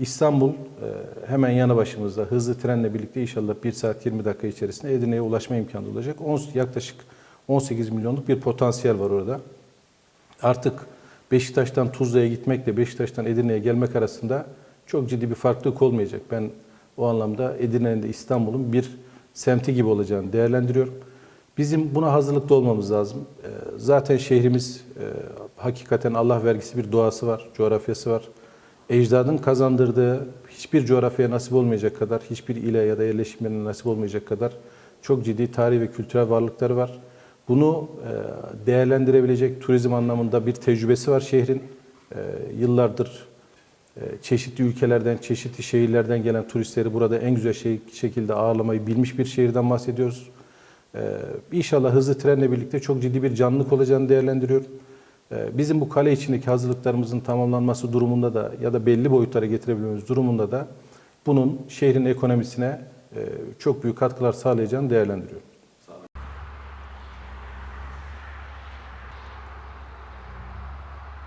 İstanbul e, hemen yanı başımızda hızlı trenle birlikte inşallah 1 saat 20 dakika içerisinde Edirne'ye ulaşma imkanı olacak. Yaklaşık 18 milyonluk bir potansiyel var orada. Artık Beşiktaş'tan Tuzla'ya gitmekle Beşiktaş'tan Edirne'ye gelmek arasında çok ciddi bir farklılık olmayacak. Ben o anlamda Edirne'nin de İstanbul'un bir semti gibi olacağını değerlendiriyorum. Bizim buna hazırlıklı olmamız lazım. Ee, Zaten şehrimiz e, hakikaten Allah vergisi bir doğası var, coğrafyası var. Ecdadın kazandırdığı hiçbir coğrafyaya nasip olmayacak kadar, hiçbir ile ya da yerleşim yerine nasip olmayacak kadar çok ciddi tarihi ve kültürel varlıkları var. Bunu e, değerlendirebilecek turizm anlamında bir tecrübesi var şehrin. E, Yıllardır e, çeşitli ülkelerden, çeşitli şehirlerden gelen turistleri burada en güzel şey, şekilde ağırlamayı bilmiş bir şehirden bahsediyoruz. İnşallah hızlı trenle birlikte çok ciddi bir canlılık olacağını değerlendiriyorum. Ee, Bizim bu kale içindeki hazırlıklarımızın tamamlanması durumunda da ya da belli boyutlara getirebilmemiz durumunda da bunun şehrin ekonomisine e, çok büyük katkılar sağlayacağını değerlendiriyorum.